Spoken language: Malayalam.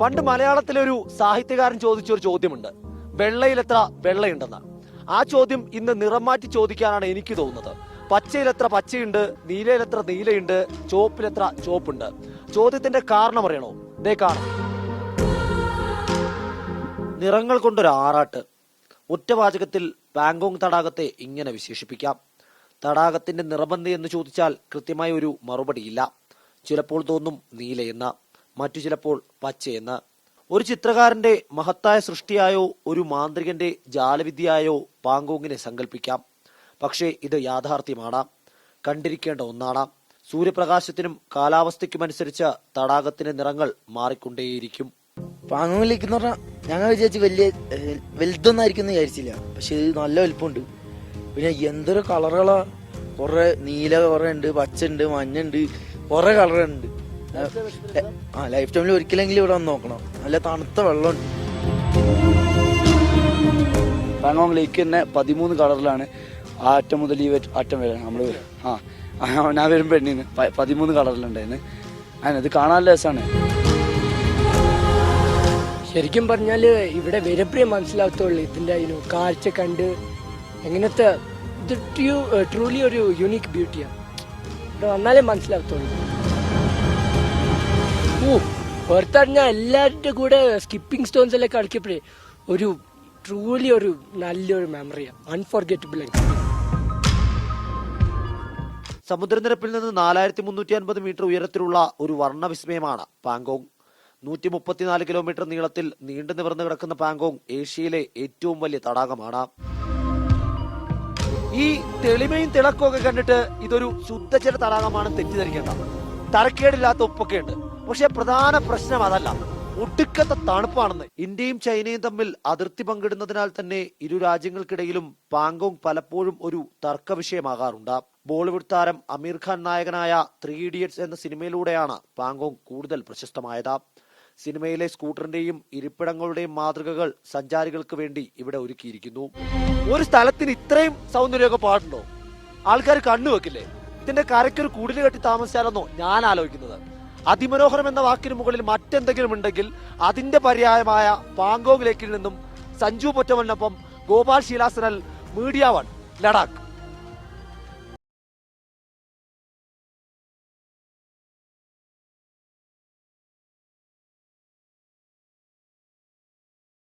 പണ്ട് മലയാളത്തിലൊരു സാഹിത്യകാരൻ ചോദിച്ച ഒരു ചോദ്യമുണ്ട്. വെള്ളയിൽ എത്ര വെള്ളയുണ്ടെന്ന്. ആ ചോദ്യം ഇന്ന് നിറം മാറ്റി ചോദിക്കാനാണ് എനിക്ക് തോന്നുന്നത്. പച്ചയിൽ എത്ര പച്ചയുണ്ട് നീലയിലെത്ര നീലയുണ്ട് ചുവപ്പിലെത്ര ചുവപ്പുണ്ട്? ചോദ്യത്തിന്റെ കാരണം അറിയണോ? ഇതേ കാരണം നിറങ്ങൾ കൊണ്ടൊരു ആറാട്ട്. ഒറ്റവാചകത്തിൽ പാങ്കോങ് തടാകത്തെ ഇങ്ങനെ വിശേഷിപ്പിക്കാം. തടാകത്തിന്റെ നിറബന്ധി എന്ന് ചോദിച്ചാൽ കൃത്യമായ ഒരു മറുപടിയില്ല. ചിലപ്പോൾ തോന്നും നീലയെന്ന മറ്റു ചിലപ്പോൾ പച്ചയെന്ന. ഒരു ചിത്രകാരന്റെ മഹത്തായ സൃഷ്ടിയായോ ഒരു മാന്ത്രികന്റെ ജാലവിദ്യയായോ പാങ്കോങ്ങിനെ സങ്കല്പിക്കാം പക്ഷേ ഇത് യാഥാർത്ഥ്യമാണ്. കണ്ടിരിക്കേണ്ട ഒന്നാണ്. സൂര്യപ്രകാശത്തിനും കാലാവസ്ഥയ്ക്കുമനുസരിച്ച് തടാകത്തിന്റെ നിറങ്ങൾ മാറിക്കൊണ്ടേയിരിക്കും. പാങ്ങോങ്ങിലേക്ക് എന്ന് പറഞ്ഞാൽ ഞങ്ങൾ വിചാരിച്ച് വലിയ വലുതൊന്നായിരിക്കും എന്ന് വിചാരിച്ചില്ല. പക്ഷെ ഇത് നല്ല വലുപ്പമുണ്ട്. പിന്നെ എന്തൊരു കളറുകളാ. കുറെ നീല കുറെ ഉണ്ട് പച്ച ഉണ്ട് മഞ്ഞുണ്ട് കുറെ കളറുണ്ട് ആ ലൈഫ് ടൈമിൽ ഒരിക്കലെങ്കിലും ഇവിടെ വന്ന് നോക്കണം. നല്ല തണുത്ത വെള്ളമുണ്ട്. പാങ്ങോങ് ലേക്ക് തന്നെ പതിമൂന്ന് കളറിലാണ് ആ അറ്റം മുതൽ ഈ അറ്റം വരെ നമ്മൾ ആ ഞാൻ വരുമ്പോൾ എണ്ണീന്ന്. പതിമൂന്ന് കളറിലുണ്ടായിരുന്നു അതിനത് കാണാൻ രസമാണ് ശരിക്കും പറഞ്ഞാൽ ഇവിടെ വരപ്പേ മനസ്സിലാകത്തുള്ളൂ ഇതിന്റെ അതിന് കാഴ്ച കണ്ട് എങ്ങനത്തെ ട്രൂലി ഒരു യുണീക്ക് ബ്യൂട്ടിയാണ് ഇവിടെ വന്നാലേ മനസ്സിലാകത്തുള്ളൂ. ഓ പുറത്തറിഞ്ഞാൽ എല്ലാവരുടെ കൂടെ സ്കിപ്പിംഗ് സ്റ്റോൺസ് എല്ലാം കളിക്കപ്പോഴേ ഒരു ട്രൂലി ഒരു നല്ലൊരു മെമ്മറിയാണ് അൺഫോർഗറ്റബിൾ സമുദ്രനിരപ്പിൽ നിന്ന് നാലായിരത്തി മുന്നൂറ്റി അൻപത് മീറ്റർ ഉയരത്തിലുള്ള ഒരു വർണവിസ്മയമാണ് പാങ്കോങ്. നൂറ്റി മുപ്പത്തിനാല് കിലോമീറ്റർ നീളത്തിൽ നീണ്ടു നിവർന്നു കിടക്കുന്ന പാങ്കോങ് ഏഷ്യയിലെ ഏറ്റവും വലിയ തടാകമാണ്. ഈ തെളിമയും തിളക്കമൊക്കെ കണ്ടിട്ട് ഇതൊരു ശുദ്ധജല തടാകമാണ് തെറ്റിദ്ധരിക്കേണ്ട. തരക്കേടില്ലാത്ത ഉപ്പൊക്കെ ഉണ്ട് പക്ഷെ പ്രധാന പ്രശ്നം അതല്ല. ഒടുക്കത്തെ തണുപ്പാണെന്ന്. ഇന്ത്യയും ചൈനയും തമ്മിൽ അതിർത്തി പങ്കിടുന്നതിനാൽ തന്നെ ഇരു രാജ്യങ്ങൾക്കിടയിലും പാങ്കോങ് പലപ്പോഴും ഒരു തർക്ക വിഷയമാകാറുണ്ട് ബോളിവുഡ് താരം അമീർ ഖാൻ നായകനായ ത്രീ ഇഡിയറ്റ്സ് എന്ന സിനിമയിലൂടെയാണ് പാങ്കോങ് കൂടുതൽ പ്രശസ്തമായത്. സിനിമയിലെ സ്കൂട്ടറിന്റെയും ഇരിപ്പിടങ്ങളുടെയും മാതൃകകൾ സഞ്ചാരികൾക്ക് വേണ്ടി ഇവിടെ ഒരുക്കിയിരിക്കുന്നു. ഒരു സ്ഥലത്തിന് ഇത്രയും സൗന്ദര്യമൊക്കെ പാടുണ്ടോ? ആൾക്കാർ കണ്ണുവെക്കില്ലേ? ഇതിന്റെ കരയ്ക്കൊരു കുടിൽ കെട്ടി താമസിച്ചാലെന്നോ ഞാൻ ആലോചിക്കുന്നത്. അതിമനോഹരം എന്ന വാക്കിന് മുകളിൽ മറ്റെന്തെങ്കിലും ഉണ്ടെങ്കിൽ അതിന്റെ പര്യായമായ പാങ്കോങ് ലേക്കിൽ നിന്നും സഞ്ജു പൊറ്റമലിനൊപ്പം ഗോപാൽ ശീലാസനൽ മീഡിയ വൺ ലഡാക്ക്.